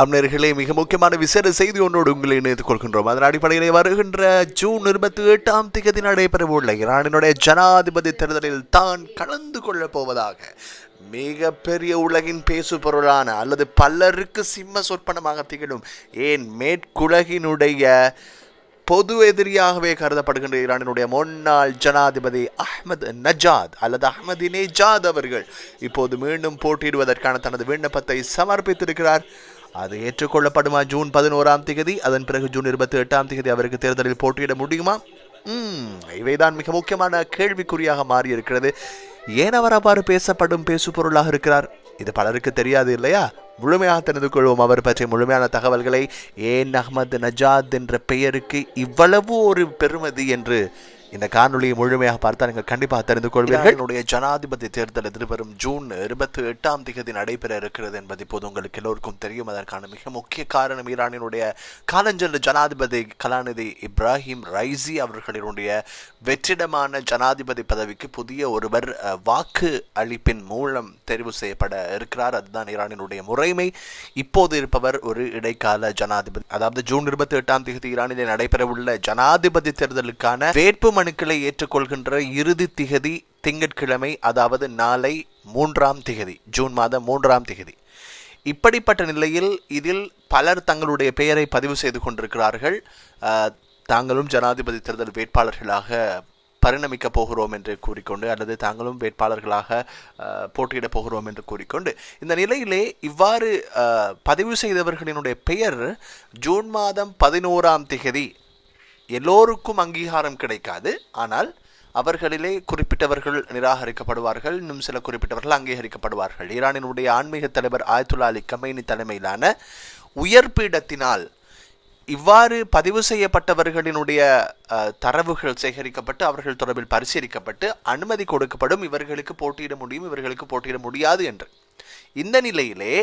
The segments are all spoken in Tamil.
அம்னர்களே மிக முக்கியமான விசேட செய்தி ஒன்றோடு உங்களை இணைத்துக் கொள்கின்றோம். அதன் அடிப்படையிலே வருகின்ற ஜூன் இருபத்தி எட்டாம் தேதி நடைபெறவுள்ள ஈரானினுடைய ஜனாதிபதி தேர்தலில் தான் கலந்து கொள்ளப் போவதாக மிகப்பெரிய உலகின் பேசு பொருளான அல்லது பலருக்கு சிம்ம சொற்பனமாக திகழும் ஏன் மேற்குலகினுடைய பொது எதிரியாகவே கருதப்படுகின்ற ஈரானினுடைய முன்னாள் ஜனாதிபதி அஹ்மத் நஜாத் அல்லது அஹ்மதினேஜாத் அவர்கள் இப்போது மீண்டும் போட்டியிடுவதற்கான தனது விண்ணப்பத்தை சமர்ப்பித்திருக்கிறார். அது ஏற்றுக்கொள்ளப்படுமா ஜூன் பதினோராம் தேதி அதன் பிறகு ஜூன் இருபத்தி எட்டாம் தேதி அவருக்கு தேர்தலில் போட்டியிட முடியுமா? இவைதான் மிக முக்கியமான கேள்விக்குறியாக மாறியிருக்கிறது. ஏன் அவர் அவ்வாறு பேசப்படும் பேசு பொருளாக இருக்கிறார்? இது பலருக்கு தெரியாது இல்லையா? முழுமையாக தெரிந்து கொள்வோம் அவர் பற்றிய முழுமையான தகவல்களை. ஏன் அஹ்மத் நஜாத் என்ற பெயருக்கு இவ்வளவு ஒரு பெருமதி என்று இந்த காணொலியை முழுமையாக பார்த்தா நீங்கள் கண்டிப்பாக தெரிந்து கொள்வீர்கள். என்னுடைய ஜனாதிபதி தேர்தல் எதிர்வரும் ஜூன் இருபத்தி எட்டாம் தேதி நடைபெற இருக்கிறது என்பது இப்போது உங்களுக்கு எல்லோருக்கும் தெரியும். அதற்கான மிக முக்கிய காரணம் ஈரானினுடைய காலஞ்சென்ற ஜனாதிபதி கலாநிதி இப்ராஹிம் ரைசி அவர்களினுடைய வெற்றிடமான ஜனாதிபதி பதவிக்கு புதிய ஒருவர் வாக்கு அளிப்பின் மூலம் தெரிவு செய்யப்பட இருக்கிறார். அதுதான் ஈரானினுடைய முறைமை. இப்போது இருப்பவர் ஒரு இடைக்கால ஜனாதிபதி. அதாவது ஜூன் இருபத்தி எட்டாம் தேதி ஈரானிலே நடைபெறவுள்ள ஜனாதிபதி தேர்தலுக்கான வேட்புமனு மனுக்களை ஏற்றுக்கொள்கின்ற இறுதி திகதி திங்கட்கிழமை அதாவது நாளை மூன்றாம் திகதி ஜூன் மாதம் மூன்றாம் திகதி இப்படிப்பட்ட நிலையில் இதில் பலர் தங்களுடைய பெயரை பதிவு செய்து கொண்டிருக்கிறார்கள் தாங்களும் ஜனாதிபதி தேர்தல் வேட்பாளர்களாக பரிணமிக்க போகிறோம் என்று கூறிக்கொண்டு அல்லது தாங்களும் வேட்பாளர்களாக போட்டியிடப் போகிறோம் என்று கூறிக்கொண்டு இந்த நிலையிலே இவ்வாறு பதிவு செய்தவர்களினுடைய பெயர் ஜூன் மாதம் பதினோராம் திகதி எல்லோருக்கும் அங்கீகாரம் கிடைக்காது. ஆனால் அவர்களிலே குறிப்பிட்டவர்கள் நிராகரிக்கப்படுவார்கள் இன்னும் சில குறிப்பிட்டவர்கள் அங்கீகரிக்கப்படுவார்கள். ஈரானினுடைய ஆன்மீக தலைவர் ஆயத்துல்லா அலி கமைனி தலைமையிலான உயர்பீடத்தினால் இவ்வாறு பதிவு செய்யப்பட்டவர்களினுடைய தரவுகள் சேகரிக்கப்பட்டு அவர்கள் தொடர்பில் பரிசீலிக்கப்பட்டு அனுமதி கொடுக்கப்படும். இவர்களுக்கு போட்டியிட முடியும் இவர்களுக்கு போட்டியிட முடியாது என்று. இந்த நிலையிலே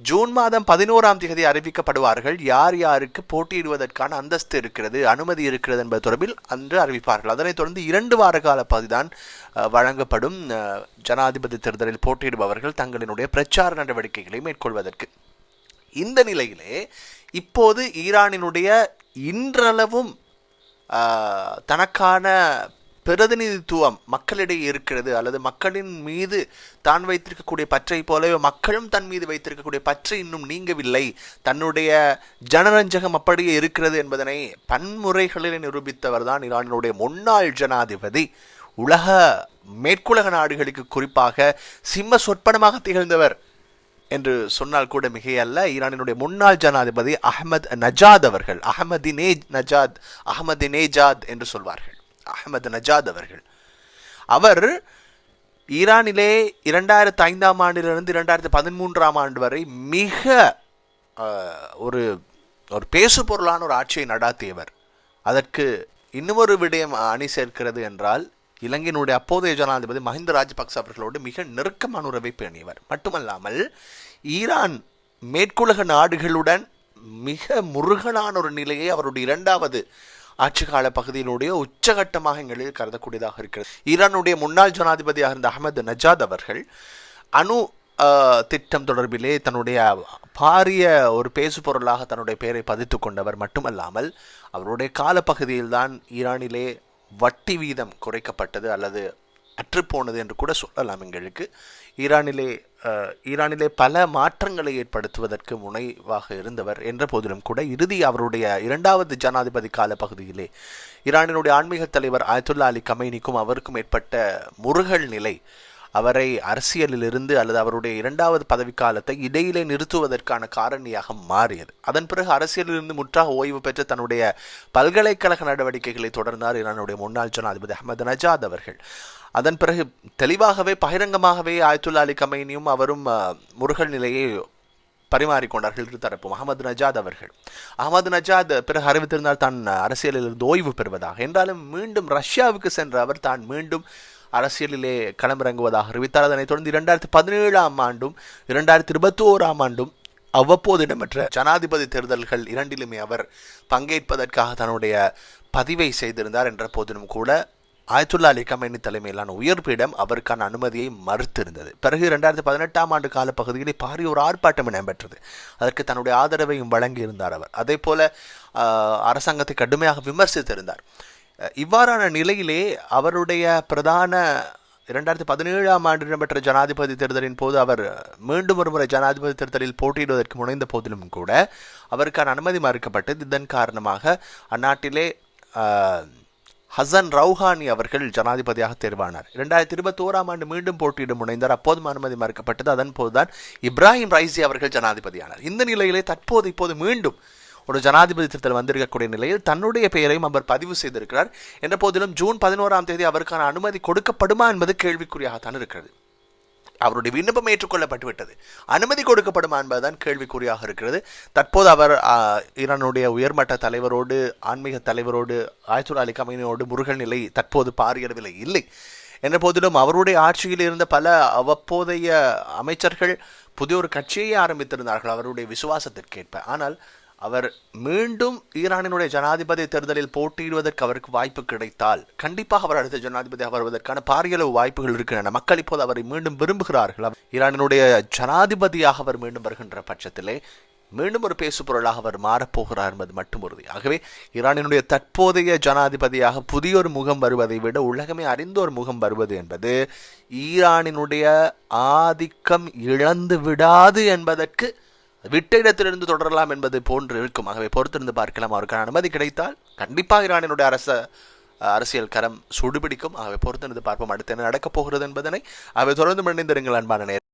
ஜூன் மாதம் பதினோராம் தேதி அறிவிக்கப்படுவார்கள் யார் யாருக்கு போட்டியிடுவதற்கான அந்தஸ்து இருக்கிறது அனுமதி இருக்கிறது என்பது தொடர்பில் அன்று அறிவிப்பார்கள். அதனைத் தொடர்ந்து இரண்டு வார கால பகுதிதான் வழங்கப்படும். ஜனாதிபதி தேர்தலில் போட்டியிடுபவர்கள் தங்களினுடைய பிரச்சார நடவடிக்கைகளை மேற்கொள்வதற்கு. இந்த நிலையிலே இப்போது ஈரானினுடைய இன்றளவும் தனக்கான பிரதிநிதித்துவம் மக்களிடையே இருக்கிறது அல்லது மக்களின் மீது தான் வைத்திருக்கக்கூடிய பற்றை போலவே மக்களும் தன் மீது வைத்திருக்கக்கூடிய பற்று இன்னும் நீங்கவில்லை. தன்னுடைய ஜனரஞ்சகம் அப்படியே இருக்கிறது என்பதனை பன்முறைகளில் நிரூபித்தவர் தான் ஈரானினுடைய முன்னாள் ஜனாதிபதி. உலக மேற்குலக நாடுகளுக்கு குறிப்பாக சிம்ம சொற்பனமாக திகழ்ந்தவர் என்று சொன்னால் கூட மிகையல்ல. ஈரானினுடைய முன்னாள் ஜனாதிபதி அஹ்மத் நஜாத் அவர்கள் அஹமதினே நஜாத் அஹமதினேஜாத் என்று சொல்வார்கள். அகமது நஜாத் அவர்கள். அவர் ஈரானிலே இரண்டாயிரத்தி ஐந்தாம் ஆண்டிலிருந்து இரண்டாயிரத்து பதிமூன்றாம் ஆண்டு வரை மிக ஒரு ஒரு பேசு பொருளான ஒரு ஆட்சியை நடாத்தியவர். அதற்கு இன்னுமொரு விடயம் அணி சேர்க்கிறது என்றால் இலங்கையினுடைய அப்போதைய ஜனாதிபதி மஹிந்த ராஜபக்ச அவர்களோடு மிக நெருக்கமான உறவை பேணியவர். மட்டுமல்லாமல் ஈரான் மேற்குலக நாடுகளுடன் மிக முருகனான ஒரு நிலையை அவருடைய இரண்டாவது ஆட்சி கால பகுதியினுடைய உச்சகட்டமாக எங்களில் கருதக்கூடியதாக இருக்கிறது. ஈரானுடைய முன்னாள் ஜனாதிபதியாக இருந்த அகமது நஜாத் அவர்கள் அணு திட்டம் தொடர்பிலே தன்னுடைய பாரிய ஒரு பேசு பொருளாக தன்னுடைய பெயரை பதித்து கொண்டவர் மட்டுமல்லாமல் அவருடைய காலப்பகுதியில்தான் ஈரானிலே வட்டி வீதம் குறைக்கப்பட்டது அல்லது அற்றுப்போனது என்று கூட சொல்லலாம் எங்களுக்கு. ஈரானிலே ஈரானிலே பல மாற்றங்களை ஏற்படுத்துவதற்கு முனைவாக இருந்தவர் என்ற போதிலும் கூட இறுதி அவருடைய இரண்டாவது ஜனாதிபதி கால பகுதியிலே ஈரானினுடைய ஆன்மீக தலைவர் ஆயத்துல்லா அலி கமைனிக்கும் அவருக்கும் ஏற்பட்ட முருகல் நிலை அவரை அரசியலிலிருந்து அல்லது அவருடைய இரண்டாவது பதவிக்காலத்தை இடையிலே நிறுத்துவதற்கான காரணியாக மாறியது. அதன் பிறகு அரசியலிலிருந்து முற்றாக ஓய்வு பெற்று தன்னுடைய பல்கலைக்கழக நடவடிக்கைகளை தொடர்ந்தார் ஈரானுடைய முன்னாள் ஜனாதிபதி அஹமது நஜாத் அவர்கள். அதன் பிறகு தெளிவாகவே பகிரங்கமாகவே ஆயத்துல்லா அலி கமைனியும் அவரும் முருகல் நிலையை பரிமாறிக்கொண்டார்கள் இரு தரப்பும். அகமது நஜாத் அவர்கள். அகமது நஜாத் பிறகு அறிவித்திருந்தால் தான் அரசியலில் இருந்து ஓய்வு பெறுவதாக. என்றாலும் மீண்டும் ரஷ்யாவுக்கு சென்ற அவர் தான் மீண்டும் அரசியலிலே களமிறங்குவதாக அறிவித்தார். அதனைத் தொடர்ந்து இரண்டாயிரத்தி பதினேழாம் ஆண்டும் இரண்டாயிரத்தி இருபத்தி ஓராம் ஆண்டும் அவ்வப்போது இடம்பெற்ற ஜனாதிபதி தேர்தல்கள் இரண்டிலுமே அவர் பங்கேற்பதற்காக தன்னுடைய பதிவை செய்திருந்தார். என்ற போதிலும் கூட ஆயத்துல்லா அலி கமேனி தலைமையிலான உயர்பீடம் அவருக்கான அனுமதியை மறுத்திருந்தது. பிறகு இரண்டாயிரத்தி பதினெட்டாம் ஆண்டு காலப்பகுதியில் பாரிய ஒரு ஆர்ப்பாட்டம் இடம்பெற்றது. அதற்கு தன்னுடைய ஆதரவையும் வழங்கியிருந்தார் அவர். அதே போல அரசாங்கத்தை கடுமையாக விமர்சித்திருந்தார். இவ்வாறான நிலையிலே அவருடைய பிரதான இரண்டாயிரத்தி பதினேழாம் ஆண்டு இடம்பெற்ற ஜனாதிபதி தேர்தலின் போது அவர் மீண்டும் ஒரு முறை ஜனாதிபதி தேர்தலில் போட்டியிடுவதற்கு முனைந்த போதிலும் கூட அவருக்கான அனுமதி மறுக்கப்பட்டது இதன் காரணமாக அந்நாட்டிலே ஹசன் ரவுஹானி அவர்கள் ஜனாதிபதியாக தேர்வானார். இரண்டாயிரத்தி இருபத்தி ஓராம் ஆண்டு மீண்டும் போட்டியிட முனைந்தார். அப்போதும் அனுமதி மறுக்கப்பட்டது. அதன் போதுதான் இப்ராஹிம் ரைசி அவர்கள் ஜனாதிபதியானார். இந்த நிலையிலே தற்போது இப்போது மீண்டும் ஒரு ஜனாதிபதி தேர்தல் வந்திருக்கக்கூடிய நிலையில் தன்னுடைய பெயரையும் அவர் பதிவு செய்திருக்கிறார். என்ற போதிலும் ஜூன் பதினோராம் தேதி அவருக்கான அனுமதி கொடுக்கப்படுமா என்பது கேள்விக்குறியாகத்தான் இருக்கிறது. அவருடைய விண்ணப்பம் ஏற்றுக்கொள்ளப்பட்டுவிட்டது அனுமதி கொடுக்கப்படுமா என்பதுதான் கேள்விக்குறியாக இருக்கிறது. தற்போது அவர் ஈரானுடைய உயர்மட்ட தலைவரோடு ஆன்மீக தலைவரோடு ஆயத்துல் அலி கமீனியோடு முருகல் நிலை தற்போது பாரியளவில் இல்லை. என்ற போதிலும் அவருடைய ஆட்சியில் இருந்த பல அவ்வப்போதைய அமைச்சர்கள் புதிய ஒரு கட்சியை ஆரம்பித்திருந்தார்கள். அவருடைய விசுவாசத்திற்கேற்ப. ஆனால் அவர் மீண்டும் ஈரானினுடைய ஜனாதிபதி தேர்தலில் போட்டியிடுவதற்கு அவருக்கு வாய்ப்பு கிடைத்தால் கண்டிப்பாக அவர் அடுத்த ஜனாதிபதியாக வருவதற்கான பாரியளவு வாய்ப்புகள் இருக்கின்றன. மக்கள் இப்போது அவரை மீண்டும் விரும்புகிறார்கள். ஈரானினுடைய ஜனாதிபதியாக அவர் மீண்டும் வருகின்ற பட்சத்திலே மீண்டும் ஒரு பேசு பொருளாக அவர் மாறப்போகிறார் என்பது மட்டும் உறுதி. ஆகவே ஈரானினுடைய தற்போதைய ஜனாதிபதியாக புதிய ஒரு முகம் வருவதை விட உலகமே அறிந்த ஒரு முகம் வருவது என்பது ஈரானினுடைய ஆதிக்கம் இழந்து விடாது என்பதற்கு விட்ட இடத்திலிருந்து தொடரலாம் என்பது போன்று இருக்கும். ஆகவே பொறுத்திருந்து பார்க்கலாம். அவருக்கான அனுமதி கிடைத்தால் கண்டிப்பாக ஈரானினுடைய அரச அரசியல் கரம் சுடுபிடிக்கும். ஆகவே பொறுத்திருந்து பார்ப்போம். அடுத்து என்ன நடக்கப் போகிறது என்பதனை. அவை தொடர்ந்து மணிந்திருங்கள் அன்பான நேரம்